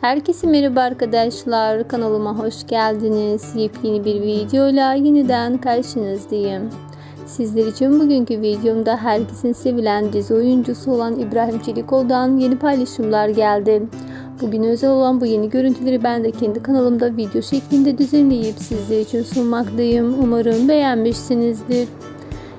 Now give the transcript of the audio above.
Herkese merhaba arkadaşlar. Kanalıma hoş geldiniz. Yepyeni bir videoyla yeniden karşınızdayım. Sizler için bugünkü videomda herkesin sevilen dizi oyuncusu olan İbrahim Çelikoğlu'dan yeni paylaşımlar geldi. Bugün özel olan bu yeni görüntüleri ben de kendi kanalımda video şeklinde düzenleyip sizler için sunmaktayım. Umarım beğenmişsinizdir.